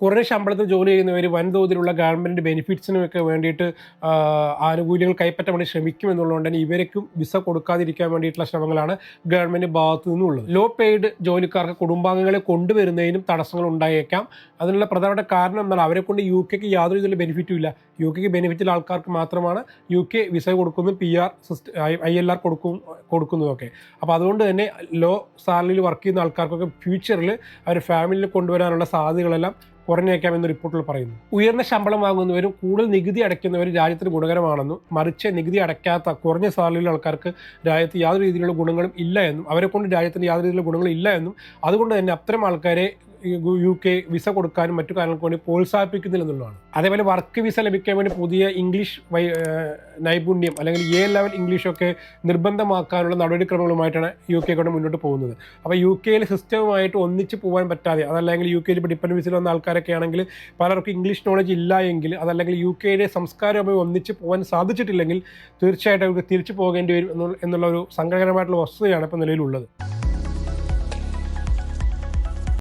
കുറഞ്ഞ ശമ്പളത്തിൽ ജോലി ചെയ്യുന്നവർ വൻതോതിലുള്ള ഗവൺമെന്റ് ബെനിഫിറ്റ്സിനും ഒക്കെ വേണ്ടിയിട്ട് ആനുകൂല്യങ്ങൾ കൈപ്പറ്റാൻ വേണ്ടി ശ്രമിക്കും എന്നുള്ളതുകൊണ്ട് തന്നെ ഇവർക്കും വിസ കൊടുക്കാതിരിക്കാൻ വേണ്ടിയിട്ടുള്ള ശ്രമങ്ങളാണ് ഗവൺമെന്റ് ഭാഗത്തു നിന്നുള്ളത്. ലോ പെയ്ഡ് ജോലിക്കാർക്ക് കുടുംബാംഗങ്ങളെ കൊണ്ടുവരുന്നതിനും തടസ്സങ്ങൾ ഉണ്ടായേക്കാം. അതിനുള്ള പ്രധാനപ്പെട്ട കാരണം എന്നാൽ അവരെ കൊണ്ട് യു കെക്ക് യാതൊരു ഇതിലും ബെനിഫിറ്റും ഇല്ല. യു കെക്ക് ബെനിഫിറ്റുള്ള ആൾക്കാർക്ക് മാത്രമാണ് യു കെ വിസ കൊടുക്കുന്നു P R system I L R കൊടുക്കും കൊടുക്കുന്നതൊക്കെ. അപ്പോൾ അതുകൊണ്ട് തന്നെ ലോ സാലറിയിൽ വർക്ക് ചെയ്യുന്ന ആൾക്കാർക്കൊക്കെ ഫ്യൂച്ചറിൽ അവർ ഫാമിലിയിൽ കൊണ്ടുവരാനുള്ള സാധ്യതകളെല്ലാം കുറഞ്ഞേക്കാം എന്ന് റിപ്പോർട്ടിൽ പറയുന്നു. ഉയർന്ന ശമ്പളം വാങ്ങുന്നവരും കൂടുതൽ നികുതി അടയ്ക്കുന്നവരും രാജ്യത്തിന് ഗുണകരമാണെന്നും മറിച്ച് നികുതി അടയ്ക്കാത്ത കുറഞ്ഞ സാലറിയിലുള്ള ആൾക്കാർക്ക് രാജ്യത്ത് യാതൊരു രീതിയിലുള്ള ഗുണങ്ങളും ഇല്ല എന്നും അവരെ കൊണ്ട് രാജ്യത്തിന് യാതൊരു രീതിയിലുള്ള ഗുണങ്ങളും ഇല്ല എന്നും അതുകൊണ്ട് തന്നെ അത്തരം ആൾക്കാരെ യു കെ വിസ കൊടുക്കാനും മറ്റു കാര്യങ്ങൾക്ക് വേണ്ടി പ്രോത്സാഹിപ്പിക്കുന്നില്ല എന്നുള്ളതാണ് അതേപോലെ വർക്ക് വിസ ലഭിക്കാൻ വേണ്ടി പുതിയ ഇംഗ്ലീഷ് നൈപുണ്യം അല്ലെങ്കിൽ എ ലെവൽ ഇംഗ്ലീഷൊക്കെ നിർബന്ധമാക്കാനുള്ള നടപടിക്രമങ്ങളുമായിട്ടാണ് യു കെ കൊണ്ട് മുന്നോട്ട് പോകുന്നത്. അപ്പോൾ യു കെയിൽ സിസ്റ്റവുമായിട്ട് ഒന്നിച്ച് പോകാൻ പറ്റാതെ അതല്ലെങ്കിൽ യു കെയിൽ ഇപ്പോൾ ഡിപ്പെൻഡ് വിസയിൽ വന്ന ആൾക്കാരൊക്കെ ആണെങ്കിൽ പലർക്കും ഇംഗ്ലീഷ് നോളജ് ഇല്ല എങ്കിൽ അതല്ലെങ്കിൽ യു കെയുടെ സംസ്കാരവുമായി ഒന്നിച്ച് പോകാൻ സാധിച്ചിട്ടില്ലെങ്കിൽ തീർച്ചയായിട്ടും അവർക്ക് തിരിച്ചു പോകേണ്ടി വരും എന്നുള്ള ഒരു സങ്കടകരമായിട്ടുള്ള വസ്തുതയാണ് ഇപ്പോൾ നിലവിലുള്ളത്.